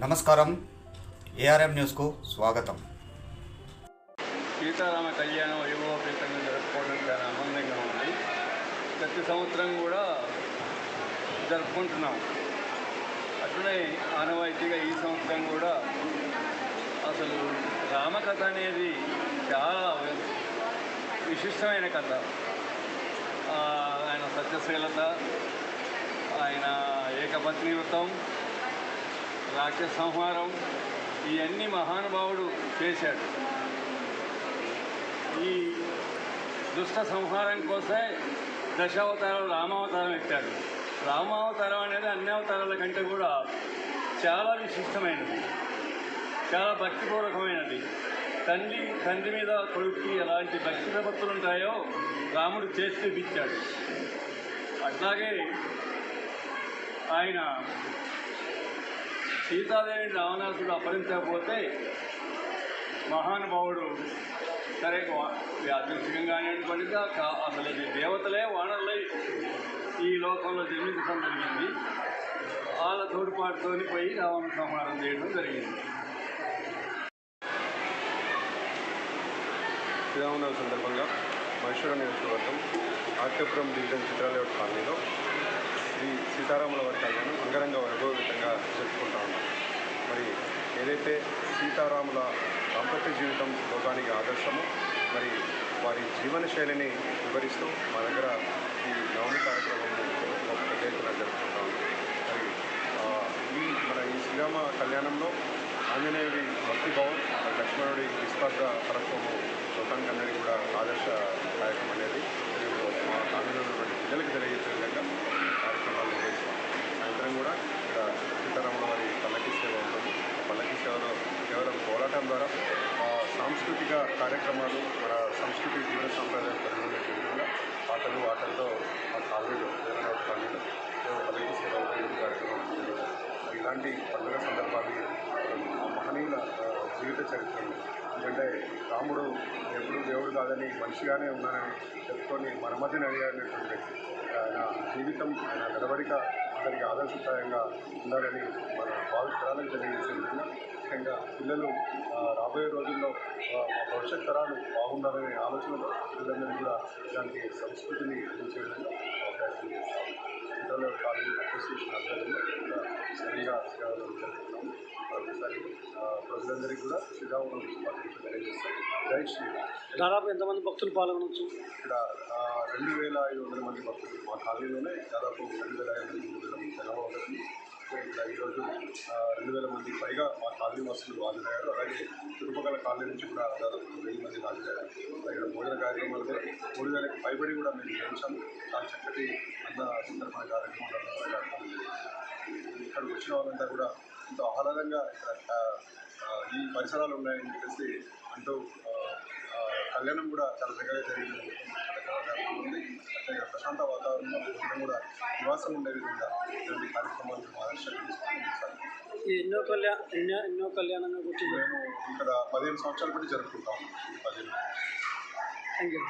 నమస్కారం. ఏఆర్ఎం న్యూస్కు స్వాగతం. సీతారామ కళ్యాణం వైభవపేతంగా జరుపుకోవడం చాలా ఆనందంగా ఉంది. ప్రతి సంవత్సరం కూడా జరుపుకుంటున్నాం. అట్లనే ఆనవాయితీగా ఈ సంవత్సరం కూడా అసలు రామకథ అనేది చాలా విశిష్టమైన కథ. ఆయన సత్యశీలత ఆయన ఏకపత్ని వృత్తం రాక్షస సంహారం ఇవన్నీ మహానుభావుడు చేశాడు. ఈ దుష్ట సంహారం కోసమే దశావతారం రామావతారం ఎత్తాడు రామావతారం అనేది అన్ని అవతారాల కంటే కూడా చాలా విశిష్టమైనది. చాలా భక్తిపూర్వకమైనది. తండ్రి తండ్రి మీద కొడుక్కి ఎలాంటి భక్తి ప్రపత్తులు ఉంటాయో రాముడు చేసి చూపించాడు. అట్లాగే ఆయన సీతాదేవిని రావణాసుడు అపహరించకపోతే మహానుభావుడు సరే అదృష్టంగా యాదృచ్ఛికంగా అసలు ఇది దేవతలే వానరులై ఈ లోకంలో జన్మించడం జరిగింది. వాళ్ళ తోడ్పాటుతోని పోయి రావణ సంహారం చేయడం జరిగింది. శ్రీరామనవమి సందర్భంగా మహేశ్వర నియోజకవర్గం ఆర్కేపురం డివిజన్ చిత్రాలయ కాలనీలో శ్రీ సీతారాముల వారి కళ్యాణం అంగరంగ వైభవయుతంగా జరుపుకుంటా ఉన్నాం మరి ఏదైతే సీతారాముల దాంపత్య జీవితం లోకానికి ఆదర్శము మరి వారి జీవన శైలిని వివరిస్తూ మా దగ్గర ఈ నవమి కార్యక్రమం ఒక పెద్ద ఎత్తున మరి ఈ మన ఈ శ్రీరామ కళ్యాణంలో ఆంజనేయుడి భక్తిభావం లక్ష్మణుడి నిస్పర్ధ పరత్వము లోకానికి అందరికీ కూడా ఆదర్శ కార్యక్రమం అనేది మేము మా ఆంజనేయుడు పిల్లలకి తెలియజేసే విధంగా కార్యక్రమాలు నిర్వహిస్తాం సాయంత్రం కూడా ఇక్కడ సీతారాముల వారి పల్లకి సేవ ఉంటుంది ఆ పల్లకి సేవలో చేయడం ద్వారా సాంస్కృతిక కార్యక్రమాలు మన సంస్కృతి జీవన సాంప్రదాయాలు పరిగణలోకి విధంగా పాటలు ఆటలతో ఆ కాలనీలో తెలంగాణ కాలనీలో సేవ సేవ ఉపయోగించే కార్యక్రమం ఇలాంటి పండుగ సందర్భాన్ని ఆ మహనీయుల జీవిత చరిత్రను ఎందుకంటే రాముడు ఎప్పుడు దేవుడు కాదని మనిషిగానే ఉన్నానని చెప్పుకొని మన మధ్య అడిగినటువంటి వ్యక్తి. ఆయన జీవితం ఆయన నడవడిక అందరికీ ఆదర్శప్రాయంగా ఉండాలని మన భావితరాలకు తెలియజేసే విధంగా ముఖ్యంగా పిల్లలు రాబోయే రోజుల్లో భవిష్యత్ తరాలు బాగుండాలనే ఆలోచనతో పిల్లలందరికీ కూడా ఇలాంటి సంస్కృతిని అందించే విధంగా ప్రయత్నం చేస్తాం ఇంటర్లో కాలేజీ అసోసియేషన్ ఆధ్వర్యంలో సరిగా సేవలు జరుపుతున్నాము ఒకసారి ప్రజలందరికీ కూడా తెలియజేస్తాం. జై శ్రీరామ్. దాదాపు ఎంతమంది భక్తులు పాల్గొనవచ్చు ఇక్కడ రెండు వేల ఐదు వందల మంది భక్తులు మా కాలనీలోనే దాదాపు రెండు వేల ఐదు వందల మంది ఈరోజు రెండు వేల మంది పైగా మా కాలనీ వస్తువులు హాజరయ్యారు అలాగే చుట్టుపక్కల కాలనీ నుంచి కూడా దాదాపు వెయ్యి మంది హాజరయ్యారు ఇక్కడ భోజన కార్యక్రమాలు కూడా మూడు వేలకు పైబడి కూడా మేము చేయించాము. చాలా చక్కటి అన్న సందర్భ కార్యక్రమాలు ఇక్కడికి వచ్చిన వాళ్ళంతా కూడా ఎంతో ఆహ్లాదంగా ఇక్కడ ఈ పరిసరాలు ఉన్నాయని చెప్పేసి అంటూ కళ్యాణం కూడా చాలా చక్కగా జరిగింది. ఉంది ప్రశాంత వాతావరణంలో అందరం కూడా నివాసం ఉండే విధంగా ఇలాంటి కార్యక్రమాలు ఆదర్శంగా ఎన్నో కళ్యాణ ఎన్నో ఎన్నో కళ్యాణంగా గుర్తు మేము ఇక్కడ పదిహేను సంవత్సరాల బట్టి జరుపుకుంటాం పదిహేను. Thank you